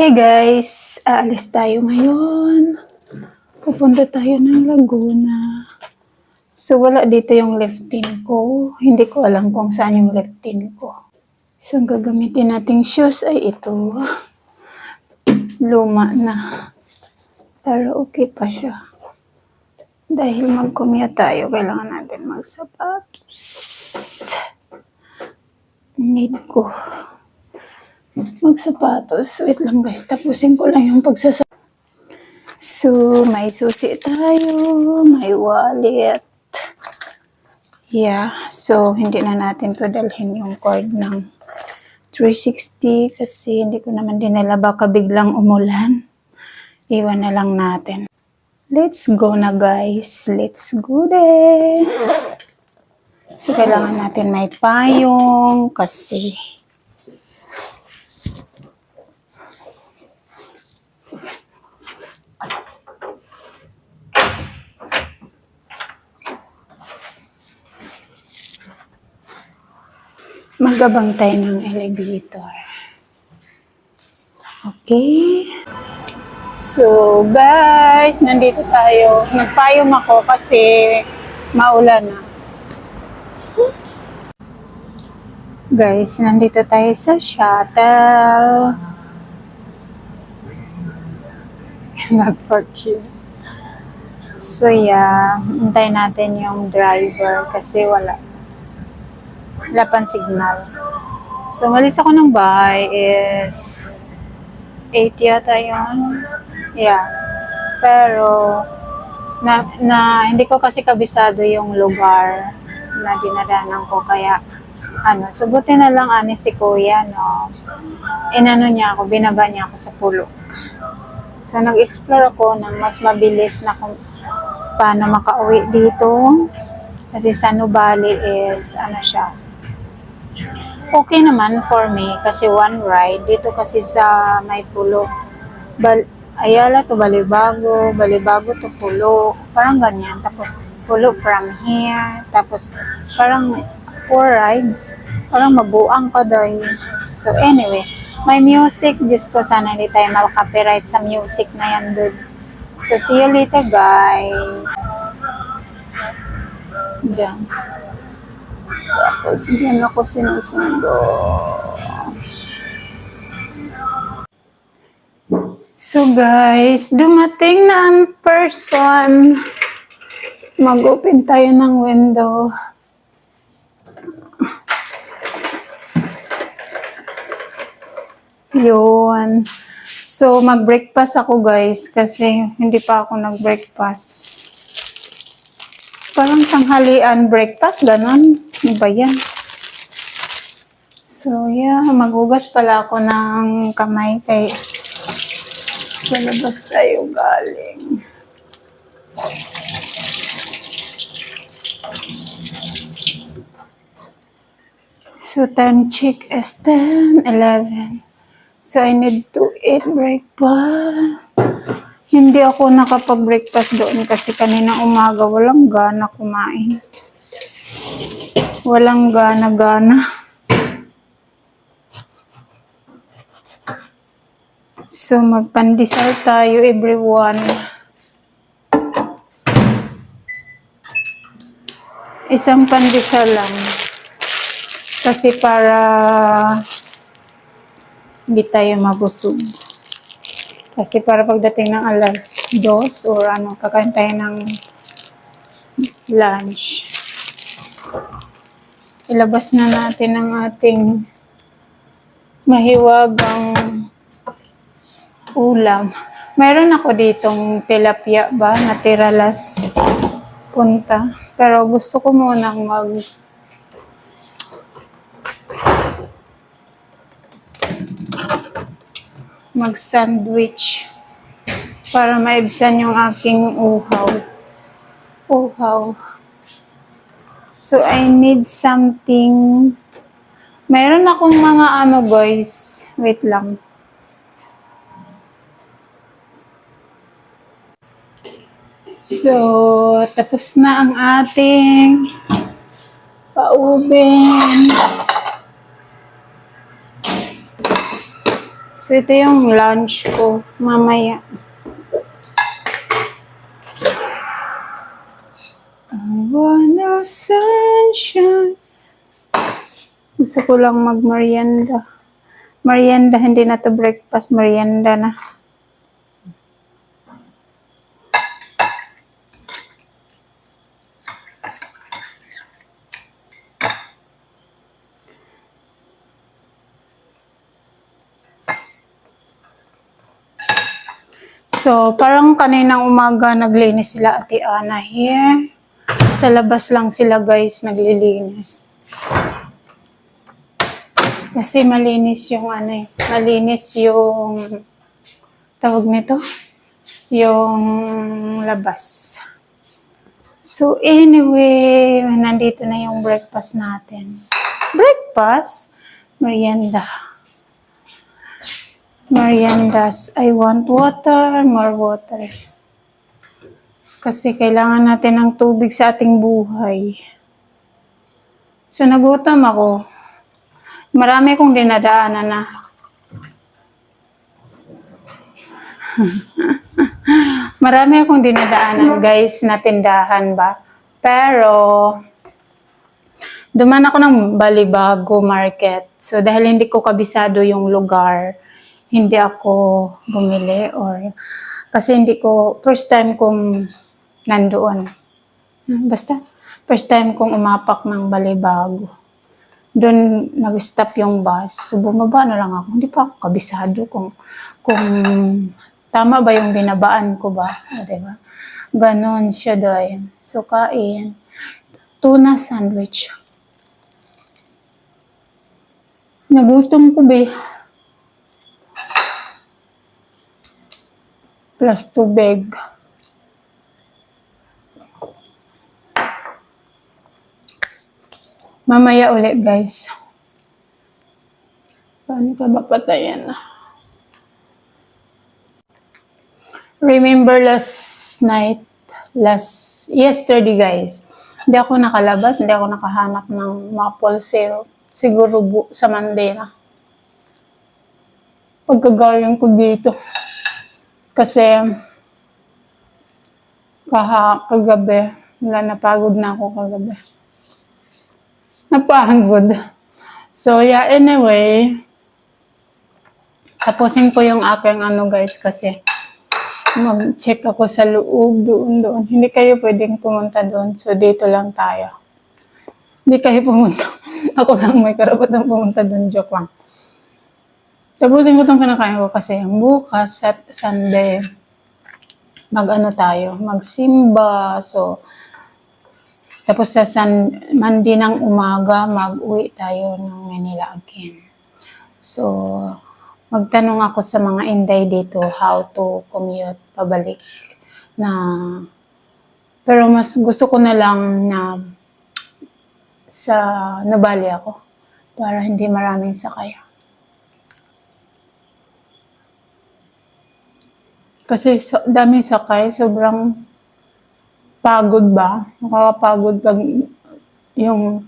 Hey guys, aalis tayo ngayon. Pupunta tayo ng Laguna. So wala dito yung liftin ko. Hindi ko alam kung saan yung liftin ko. So ang gagamitin nating shoes ay ito. Luma na. Pero okay pa siya. Dahil mag-commute tayo, kailangan natin magsapatos. Need ko magsapatos. Wait lang guys, tapusin ko lang yung pagsasa... So, may susi tayo, may wallet. Yeah, so hindi na natin to dalhin yung cord ng 360 kasi hindi ko naman dinala baka biglang umulan. Iwan na lang natin. Let's go na guys. Let's go there. So, kailangan natin may payong kasi magabang tayo ng elevator. Okay. So, guys, nandito tayo. Nagpayong ako kasi maulan na. So, guys, nandito tayo sa shuttle. Yun. So, yeah. Hintay natin yung driver kasi wala wala signal. So, malis ako ng bahay is 8 yata yun. Yeah. Pero, na, na hindi ko kasi kabisado yung lugar na dinadanan ko. Kaya, ano, subuti na lang ani si kuya, no. Inano niya ako, binaba niya ako sa pulo. So, nag-explore ako ng mas mabilis na kung paano makauwi dito. Kasi sa Nubali is, ano siya, okay naman for me kasi one ride. Dito kasi sa may pulo. Bal Ayala to Balibago Balibago to Pulo. Parang ganyan. Tapos Pulo from here. Tapos parang four rides. Parang mabuang ka doy so anyway. May music. Diyos ko sana hindi tayo makapiright sa music na yan dude. So see you later guys. Diyan. Tapos diyan ako sinusundo. So guys, dumating na ang person. Mag-open tayo ng window. Yun. So, mag-breakfast ako guys kasi hindi pa ako nag-breakfast. Parang tanghalian breakfast, ganon. Ano ba yan? So, yeah, magugas pala ako ng kamay kay sa labas tayo galing. So, time check is 10, 11. So, I need to eat breakfast. Hindi ako nakapag-breakfast doon kasi kanina umaga walang gana kumain. Walang gana-gana. So, magpandesal tayo everyone. Isang pandesal lang. Kasi para hindi tayo mabusog. Kasi para pagdating ng alas 2 or ano, kakain tayo ng lunch. Ilabas na natin ang ating mahiwagang ulam. Meron ako ditong tilapia ba na tiralas punta. Pero gusto ko munang mag mag-sandwich para maibsan yung aking uhaw. Uhaw. So, I need something. Meron akong mga ano guys. Wait lang. So, tapos na ang ating paubin. So, ito yung lunch ko mamaya. I wanna sunshine. Gusto ko lang mag-merienda. Merienda, hindi na to breakfast. Merienda na. So, parang kaninang umaga naglinis sila ate Ana here. Sa labas lang sila guys naglilinis. Kasi malinis yung ano eh. Malinis yung tawag nito. Yung labas. So anyway, nandito na yung breakfast natin. Breakfast? Merienda. Meriendas. I want water, more water. Kasi kailangan natin ng tubig sa ating buhay. So nagutom ako. Marami kong dinadaanan na. Marami akong dinadaanan guys na tindahan ba. Pero duman ako ng Balibago Market. So dahil hindi ko kabisado yung lugar, hindi ako bumili or kasi hindi ko first time kong nandoon. Basta first time kong umapak ng Balibago. Doon nag-stop yung bus. So bumaba na lang ako. Hindi pa ako kabisado kung kung tama ba yung binabaan ko ba. O, diba? Ganon siya doon. So kain. Tuna sandwich. Nagutom ko ba? Plus tubig. Mamaya ulit, guys. Paano ka mapatayan? Remember last night, last, yesterday, guys. Hindi ako nakalabas, hindi ako nakahanap ng maple syrup. Siguro bu- sa Monday na. Pagkagaling ko dito. Kasi, kaha, kagabi, wala napagod na ako kagabi napagod. So, yeah, anyway, tapusin ko yung aking ano guys kasi mag-check ako sa loob doon doon. Hindi kayo pwedeng pumunta doon. So, dito lang tayo. Hindi kayo pumunta. Ako lang may karapatan pumunta doon. Joke lang. Tapusin ko itong kinakain ko kasi bukas at Sunday mag-ano tayo, magsimba. So, tapos sa San, Monday ng umaga, mag-uwi tayo ng Manila again. So, magtanong ako sa mga inday dito how to commute pabalik na pero mas gusto ko na lang na sa Nabali ako para hindi maraming sakay. Kasi so, daming sakay, sobrang pagod ba? Nakakapagod pag yung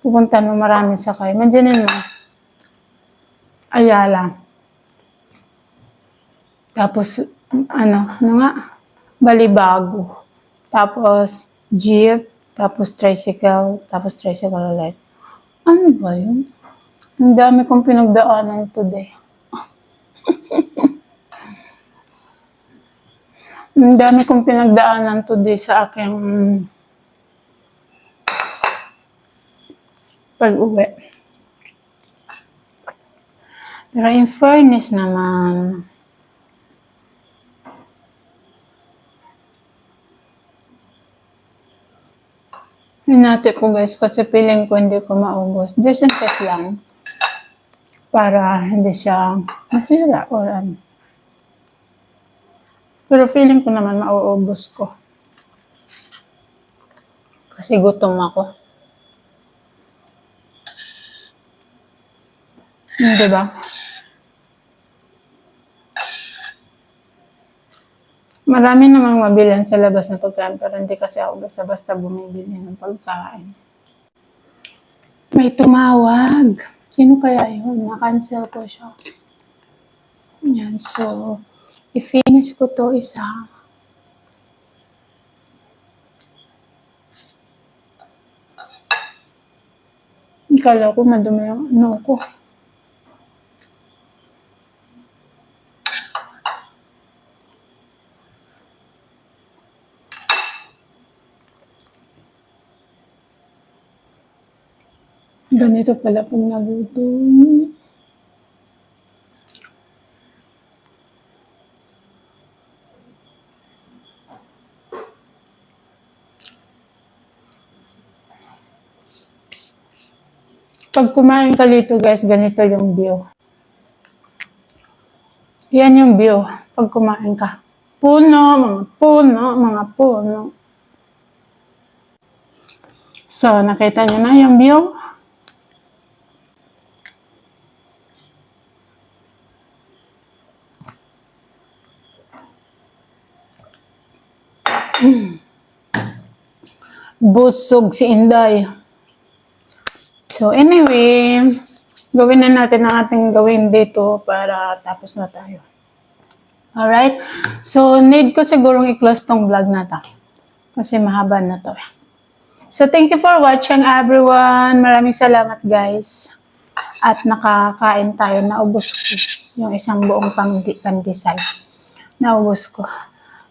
pupunta mo maraming sakay. Imagine mo, Ayala. Tapos, ano, ano nga, Balibago. Tapos, jeep. Tapos, tricycle. Tapos, tricycle ulit. Ano ba yun? Ang dami kong pinagdaanan today. Ang dami kong pinagdaanan today sa aking pag-uwi. Pero in fairness naman, Hinati ko guys kasi feeling ko hindi ko maubos. Case lang. Para hindi siya masira or ano. Pero feeling ko naman mauubos ko. Kasi gutom ako. Hindi ba? Marami namang mabilan sa labas na pagkain pero hindi kasi ako basta-basta bumibili ng pagkain. May tumawag. Sino kaya yun? Na-cancel ko siya. Yan, so, i-finish ko to isa. Kala ko madumi yung ano ko. Ganito pala pag naluto. Pag kumain ka dito guys, ganito yung view. Yan yung view pag kumain ka. Puno, mga puno, mga puno. So, nakita nyo na yung view? Mm. Busog si Inday. So anyway, gawin na natin ang ating gawin dito para tapos na tayo. Alright? So, need ko sigurong i-close tong vlog na to. Kasi mahaba na to. eh. So, thank you for watching everyone. Maraming salamat guys. At nakakain tayo. Naubos ko yung isang buong pandesal. Naubos ko.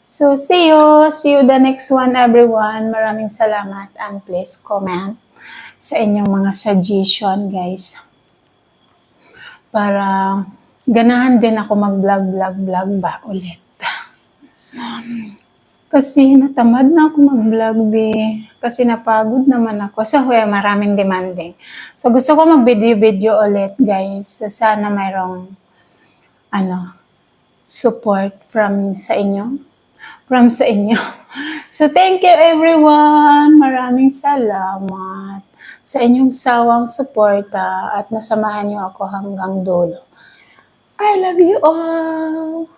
So, see you. See you the next one everyone. Maraming salamat. And please comment sa inyong mga suggestion, guys. Para ganahan din ako mag-vlog, vlog, vlog ba ulit. Kasi natamad na ako mag-vlog, be. Kasi napagod naman ako. So, huya, maraming demanding. So, gusto ko mag-video-video ulit, guys. So, sana mayroong, ano, support from sa inyo. From sa inyo. So, thank you everyone. Maraming salamat sa inyong sawang suporta at nasamahan niyo ako hanggang dulo. I love you all!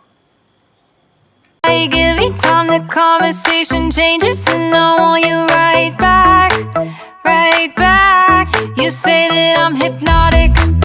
You give me time, the conversation changes, and I want you right back, right back. You say that I'm hypnotic.